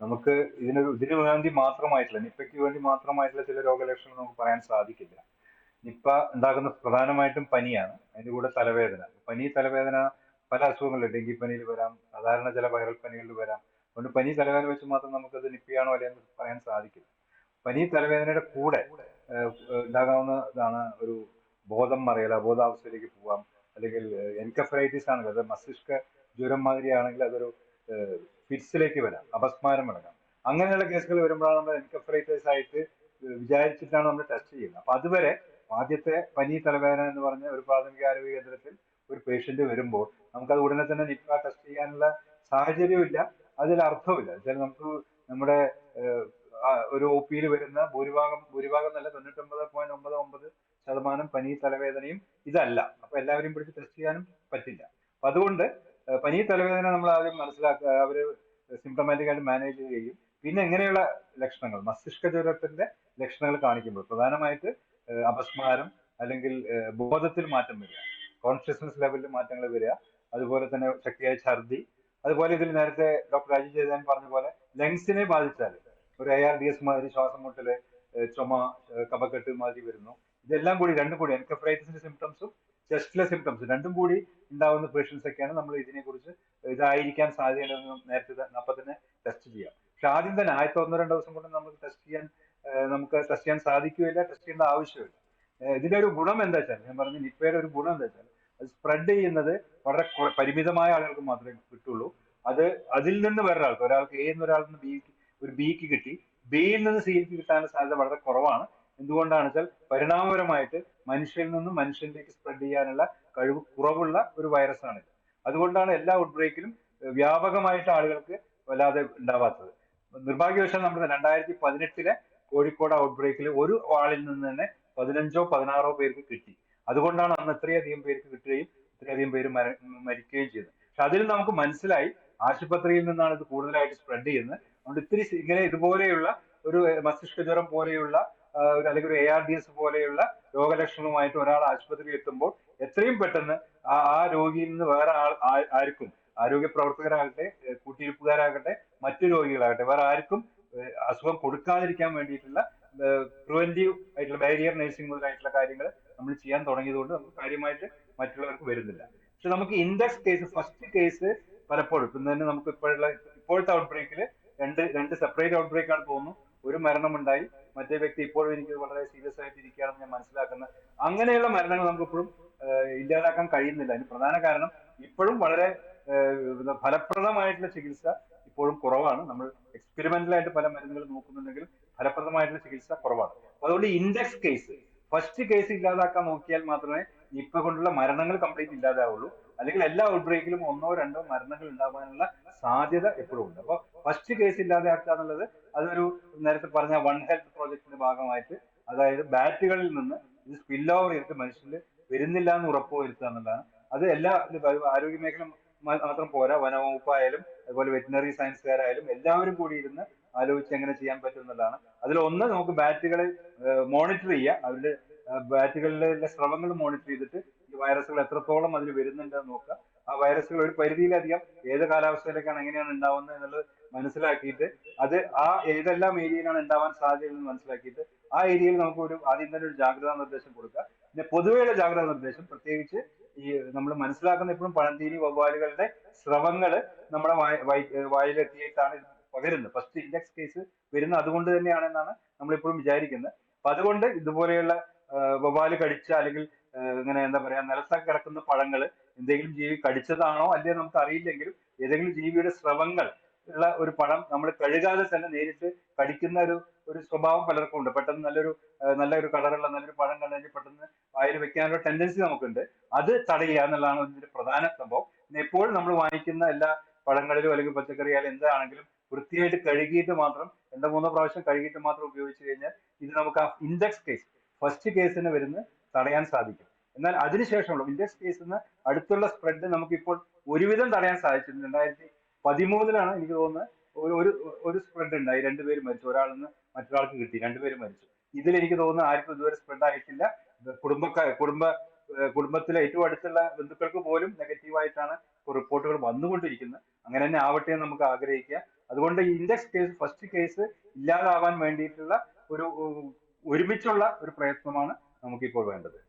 നമുക്ക് ഇതിനൊരു ഇതിനു വേണ്ടി മാത്രമായിട്ടുള്ള നിപ്പയ്ക്ക് വേണ്ടി മാത്രമായിട്ടുള്ള ചില രോഗലക്ഷണങ്ങൾ നമുക്ക് പറയാൻ സാധിക്കില്ല. നിപ്പ ഉണ്ടാകുന്ന പ്രധാനമായിട്ടും പനിയാണ് അതിന്റെ കൂടെ തലവേദന. പനി തലവേദന പല അസുഖങ്ങളുണ്ട്. ഡെങ്കിപ്പനിയിൽ വരാം സാധാരണ ചില വൈറൽ പനികളിൽ വരാം. അതുകൊണ്ട് പനി തലവേദന വെച്ച് മാത്രം നമുക്കത് നിപ്പയാണോ അല്ലെന്ന് പറയാൻ സാധിക്കില്ല. പനി തലവേദനയുടെ കൂടെ ഉണ്ടാകാവുന്ന ഇതാണ് ഒരു ബോധം മറിയൽ അബോധാവസ്ഥയിലേക്ക് പോവാം. അല്ലെങ്കിൽ എൻകഫറൈറ്റിസ് ആണെങ്കിൽ അത് മസ്തിഷ്ക ജ്വരം മാതിരിയാണെങ്കിൽ അതൊരു ഫിറ്റ്സിലേക്ക് വരാം അപസ്മാരം അടങ്ങാം അങ്ങനെയുള്ള കേസുകൾ വരുമ്പോഴാണ് നമ്മൾ എൻകഫറൈറ്റിസ് ആയിട്ട് വിചാരിച്ചിട്ടാണ് നമ്മൾ ടെസ്റ്റ് ചെയ്യുന്നത്. അപ്പൊ അതുവരെ ആദ്യത്തെ പനി തലവേദന എന്ന് പറഞ്ഞ ഒരു പ്രാഥമിക ആരോഗ്യ കേന്ദ്രത്തിൽ ഒരു പേഷ്യന്റ് വരുമ്പോൾ നമുക്കത് ഉടനെ തന്നെ നിപ്പ ടെസ്റ്റ് ചെയ്യാനുള്ള സാഹചര്യമില്ല അതിൽ അർത്ഥമില്ല വെച്ചാൽ നമുക്ക് നമ്മുടെ ഒരു ഒ പിയിൽ വരുന്ന ഭൂരിഭാഗം ഭൂരിഭാഗം നല്ല തൊണ്ണൂറ്റൊമ്പത് പോയിന്റ് ഒമ്പത് ഒമ്പത് ശതമാനം പനി തലവേദനയും ഇതല്ല. അപ്പൊ എല്ലാവരെയും പിടിച്ച് ടെസ്റ്റ് ചെയ്യാനും പറ്റില്ല. അപ്പൊ അതുകൊണ്ട് പനി തലവേദന നമ്മൾ ആദ്യം മനസ്സിലാക്കുക. അവർ സിംറ്റമാറ്റിക് ആയിട്ട് മാനേജ് ചെയ്യുകയും പിന്നെ എങ്ങനെയുള്ള ലക്ഷണങ്ങൾ മസ്തിഷ്ക ജ്വരത്തിന്റെ ലക്ഷണങ്ങൾ കാണിക്കുമ്പോൾ പ്രധാനമായിട്ട് അപസ്മാരം അല്ലെങ്കിൽ ബോധത്തിൽ മാറ്റം വരിക കോൺഷ്യസ്നസ് ലെവലിൽ മാറ്റങ്ങൾ വരിക അതുപോലെ തന്നെ ശക്തിയായ ഛർദി. അതുപോലെ ഇതിൽ നേരത്തെ ഡോക്ടർ രാജീവ് ജയതാൻ പറഞ്ഞ പോലെ ലങ്സിനെ ബാധിച്ചാൽ ഒരു എ ആർ ഡി എസ് മാതിരി ശ്വാസം മുട്ടൽ ചുമ കപക്കെട്ട് മാതിരി വരുന്നു. ഇതെല്ലാം കൂടി രണ്ടും കൂടി എൻകഫ്രൈറ്റിസിന്റെ സിംറ്റംസും ചെസ്റ്റിലെ സിംറ്റംസും രണ്ടും കൂടി ഉണ്ടാവുന്ന പേഷ്യൻസ് ഒക്കെയാണ് നമ്മൾ ഇതിനെ കുറിച്ച് ഇതായിരിക്കാൻ സാധ്യതയുണ്ടെന്ന് നേരത്തെ അപ്പൊ തന്നെ ടെസ്റ്റ് ചെയ്യാം. പക്ഷെ ആദ്യം തന്നെ ആദ്യത്തെ ഒന്നോ രണ്ടോ ദിവസം കൊണ്ട് നമുക്ക് ടെസ്റ്റ് ചെയ്യാൻ നമുക്ക് ടെസ്റ്റ് ചെയ്യാൻ സാധിക്കുകയില്ല ടെസ്റ്റ് ചെയ്യേണ്ട ആവശ്യമില്ല. ഇതിന്റെ ഒരു ഗുണം എന്താ വെച്ചാൽ ഞാൻ പറഞ്ഞ നിപ്പയുടെ ഒരു ഗുണം എന്താ വെച്ചാൽ അത് സ്പ്രെഡ് ചെയ്യുന്നത് വളരെ പരിമിതമായ ആളുകൾക്ക് മാത്രമേ കിട്ടുള്ളൂ. അത് അതിൽ നിന്ന് വേറൊരാൾക്ക് ഒരാൾക്ക് എ നിന്ന് ഒരാൾക്ക് ബി ഒരു ബിക്ക് കിട്ടി. ബിയിൽ നിന്ന് സിക്ക് കിട്ടാനുള്ള സാധ്യത വളരെ കുറവാണ്. എന്തുകൊണ്ടാണ് വെച്ചാൽ പരിണാമപരമായിട്ട് മനുഷ്യരിൽ നിന്നും മനുഷ്യരിലേക്ക് സ്പ്രെഡ് ചെയ്യാനുള്ള കഴിവ് കുറവുള്ള ഒരു വൈറസ് ആണ് അതുകൊണ്ടാണ് എല്ലാ ഔട്ട്ബ്രേക്കിലും വ്യാപകമായിട്ട് ആളുകൾക്ക് വല്ലാതെ ഉണ്ടാവാത്തത്. നിർഭാഗ്യവശാൽ നമ്മുടെ രണ്ടായിരത്തി പതിനെട്ടിലെ കോഴിക്കോട് ഔട്ട്ബ്രേക്കിൽ ഒരു ആളിൽ നിന്ന് തന്നെ പതിനഞ്ചോ പതിനാറോ പേർക്ക് കിട്ടി. അതുകൊണ്ടാണ് അന്ന് ഇത്രയധികം പേർക്ക് കിട്ടുകയും ഇത്രയധികം പേര് മര- മരിക്കുകയും ചെയ്തത്. പക്ഷെ അതിൽ നമുക്ക് മനസ്സിലായി ആശുപത്രിയിൽ നിന്നാണ് ഇത് കൂടുതലായിട്ട് സ്പ്രെഡ് ചെയ്യുന്നത്. അതുകൊണ്ട് ഇത്തിരി ഇങ്ങനെ ഇതുപോലെയുള്ള ഒരു ഏഹ്, മസ്തിഷ്ക ജ്വരം പോലെയുള്ള ഒരു അല്ലെങ്കിൽ ഒരു എ ആർ ഡി എസ് പോലെയുള്ള രോഗലക്ഷണവുമായിട്ട് ഒരാൾ ആശുപത്രിയിൽ എത്തുമ്പോൾ എത്രയും പെട്ടെന്ന് ആ രോഗിയിൽ നിന്ന് വേറെ ആൾ ആർക്കും ആരോഗ്യ പ്രവർത്തകരാകട്ടെ കൂട്ടിയിരിപ്പുകാരാകട്ടെ മറ്റു രോഗികളാകട്ടെ വേറെ ആർക്കും അസുഖം കൊടുക്കാതിരിക്കാൻ വേണ്ടിയിട്ടുള്ള പ്രിവെന്റീവ് ആയിട്ടുള്ള ബാരിയർ നഴ്സിംഗ് മുതലായിട്ടുള്ള കാര്യങ്ങൾ നമ്മൾ ചെയ്യാൻ തുടങ്ങിയതുകൊണ്ട് നമുക്ക് കാര്യമായിട്ട് മറ്റുള്ളവർക്ക് വരുന്നില്ല. പക്ഷെ നമുക്ക് ഇൻഡെക്സ് കേസ് ഫസ്റ്റ് കേസ് പലപ്പോഴും ഇപ്പം തന്നെ നമുക്ക് ഇപ്പോഴുള്ള ഇപ്പോഴത്തെ ഔട്ട് ബ്രേക്കിൽ രണ്ട് രണ്ട് സെപ്പറേറ്റ് ഔട്ട് ബ്രേക്ക് ആണ് തോന്നുന്നു. ഒരു മരണമുണ്ടായി. മറ്റേ വ്യക്തി ഇപ്പോഴും എനിക്ക് വളരെ സീരിയസ് ആയിട്ട് ഇരിക്കുകയാണെന്ന് ഞാൻ മനസ്സിലാക്കുന്നത് അങ്ങനെയുള്ള മരണങ്ങൾ നമുക്ക് ഇപ്പോഴും ഇല്ലാതാക്കാൻ കഴിയുന്നില്ല. അതിന് പ്രധാന കാരണം ഇപ്പോഴും വളരെ ഫലപ്രദമായിട്ടുള്ള ചികിത്സ ഇപ്പോഴും കുറവാണ്. നമ്മൾ എക്സ്പെരിമെന്റൽ ആയിട്ട് പല മരുന്നുകൾ നോക്കുന്നുണ്ടെങ്കിലും ഫലപ്രദമായിട്ടുള്ള ചികിത്സ കുറവാണ്. അതുകൊണ്ട് ഇൻഡെക്സ് കേസ് ഫസ്റ്റ് കേസ് ഇല്ലാതാക്കാൻ നോക്കിയാൽ മാത്രമേ നിപ്പ കൊണ്ടുള്ള മരണങ്ങൾ കംപ്ലീറ്റ് ഇല്ലാതാവുള്ളൂ. അല്ലെങ്കിൽ എല്ലാ ഔട്ട്ബ്രേക്കിലും ഒന്നോ രണ്ടോ മരണങ്ങൾ ഉണ്ടാകാനുള്ള സാധ്യത എപ്പോഴും ഉണ്ട്. അപ്പോൾ ഫസ്റ്റ് കേസ് ഇല്ലാതാക്കുക എന്നുള്ളത് അതൊരു നേരത്തെ പറഞ്ഞ വൺ ഹെൽത്ത് പ്രോജക്റ്റിന്റെ ഭാഗമായിട്ട് അതായത് ബാറ്റുകളിൽ നിന്ന് ഇത് സ്പിൽ ഓവർ ചെയ്തിട്ട് മനുഷ്യരിൽ വരുന്നില്ല എന്ന് ഉറപ്പ് വരുത്തുക എന്നുള്ളതാണ്. അത് എല്ലാ ആരോഗ്യ മേഖല മാത്രം പോരാ വനവകുപ്പായാലും അതുപോലെ വെറ്റിനറി സയൻസുകാരായാലും എല്ലാവരും കൂടി ഇരുന്ന് ആലോചിച്ച് എങ്ങനെ ചെയ്യാൻ പറ്റും എന്നുള്ളതാണ്. അതിൽ ഒന്ന് നമുക്ക് ബാറ്റുകളെ മോണിറ്റർ ചെയ്യുക. അവരുടെ ബാറ്റുകളിലെ സ്രവങ്ങൾ മോണിറ്റർ ചെയ്തിട്ട് വൈറസുകൾ എത്രത്തോളം അതിൽ വരുന്നുണ്ട് നോക്കുക. ആ വൈറസുകൾ ഒരു പരിധിയിലധികം ഏത് കാലാവസ്ഥയിലേക്കാണ് എങ്ങനെയാണ് ഉണ്ടാവുന്നത് എന്നുള്ളത് മനസ്സിലാക്കിയിട്ട് അത് ആ ഏതെല്ലാം ഏരിയയിലാണ് ഉണ്ടാവാൻ സാധ്യതയെന്ന് മനസ്സിലാക്കിയിട്ട് ആ ഏരിയയിൽ നമുക്ക് ഒരു ആദ്യം തന്നെ ഒരു ജാഗ്രതാ നിർദ്ദേശം കൊടുക്കുക. പിന്നെ പൊതുവെയുള്ള ജാഗ്രതാ നിർദ്ദേശം പ്രത്യേകിച്ച് ഈ നമ്മൾ മനസ്സിലാക്കുന്ന ഇപ്പോഴും പഴന്തീനി വവ്വാലുകളുടെ സ്രവങ്ങൾ നമ്മുടെ വായ- വായി- വായിലെത്തിയിട്ടാണ് പകരുന്നത്. ഫസ്റ്റ് ഇൻഡെക്സ് കേസ് വരുന്നത് അതുകൊണ്ട് തന്നെയാണെന്നാണ് നമ്മളിപ്പോഴും വിചാരിക്കുന്നത്. അപ്പൊ അതുകൊണ്ട് ഇതുപോലെയുള്ള വവ്വാൽ കടിച്ച അല്ലെങ്കിൽ ഇങ്ങനെ എന്താ പറയാ നിലത്തൊക്കെ കിടക്കുന്ന പഴങ്ങൾ എന്തെങ്കിലും ജീവി കടിച്ചതാണോ അല്ലയോ നമുക്ക് അറിയില്ലെങ്കിലും ഏതെങ്കിലും ജീവിയുടെ സ്രവങ്ങൾ ഉള്ള ഒരു പഴം നമ്മൾ കഴുകാതെ തന്നെ നേരിട്ട് കടിക്കുന്ന ഒരു ഒരു സ്വഭാവം പലർക്കും ഉണ്ട്. പെട്ടെന്ന് നല്ലൊരു നല്ലൊരു കളറുള്ള നല്ലൊരു പഴം കണ്ടുകഴിഞ്ഞാൽ പെട്ടെന്ന് വായിൽ വെക്കാനുള്ള ടെൻഡൻസി നമുക്കുണ്ട്. അത് തടയുക എന്നുള്ളതാണ് ഇതിന്റെ പ്രധാന സംഭവം. പിന്നെ എപ്പോഴും നമ്മൾ വാങ്ങിക്കുന്ന എല്ലാ പഴങ്ങളിലും അല്ലെങ്കിൽ പച്ചക്കറിയായാലും എന്താണെങ്കിലും വൃത്തിയായിട്ട് കഴുകിയിട്ട് മാത്രം രണ്ടോ മൂന്നോ പ്രാവശ്യം കഴുകിയിട്ട് മാത്രം ഉപയോഗിച്ചു കഴിഞ്ഞാൽ ഇത് നമുക്ക് ആ ഇൻഡെക്സ് കേസ് ഫസ്റ്റ് കേസിന് വരുന്ന തടയാൻ സാധിക്കും. എന്നാൽ അതിനുശേഷമുള്ള ഇൻഡെക്സ് കേസിൽ നിന്ന് അടുത്തുള്ള സ്പ്രെഡ് നമുക്കിപ്പോൾ ഒരുവിധം തടയാൻ സാധിച്ചിട്ടുണ്ട്. രണ്ടായിരത്തി പതിമൂന്നിലാണ് എനിക്ക് തോന്നുന്നത് ഒരു ഒരു ഒരു സ്പ്രെഡ് ഉണ്ടായി. രണ്ടുപേര് മരിച്ചു. ഒരാളിൽ നിന്ന് മറ്റൊരാൾക്ക് കിട്ടി. രണ്ടുപേര് മരിച്ചു. ഇതിൽ എനിക്ക് തോന്നുന്നു ആർക്കും ഇതുവരെ സ്പ്രെഡ് ആയിട്ടില്ല. കുടുംബ കുടുംബ കുടുംബത്തിലെ ഏറ്റവും അടുത്തുള്ള ബന്ധുക്കൾക്ക് പോലും നെഗറ്റീവായിട്ടാണ് റിപ്പോർട്ടുകൾ വന്നുകൊണ്ടിരിക്കുന്നത്. അങ്ങനെ തന്നെ ആവട്ടെ എന്ന് നമുക്ക് ആഗ്രഹിക്കുക. അതുകൊണ്ട് ഇൻഡെക്സ് കേസ് ഫസ്റ്റ് കേസ് ഇല്ലാതാവാൻ വേണ്ടിയിട്ടുള്ള ഒരു ഒരുമിച്ചുള്ള ഒരു പ്രയത്നമാണ് നമുക്കിപ്പോൾ വേണ്ടത്.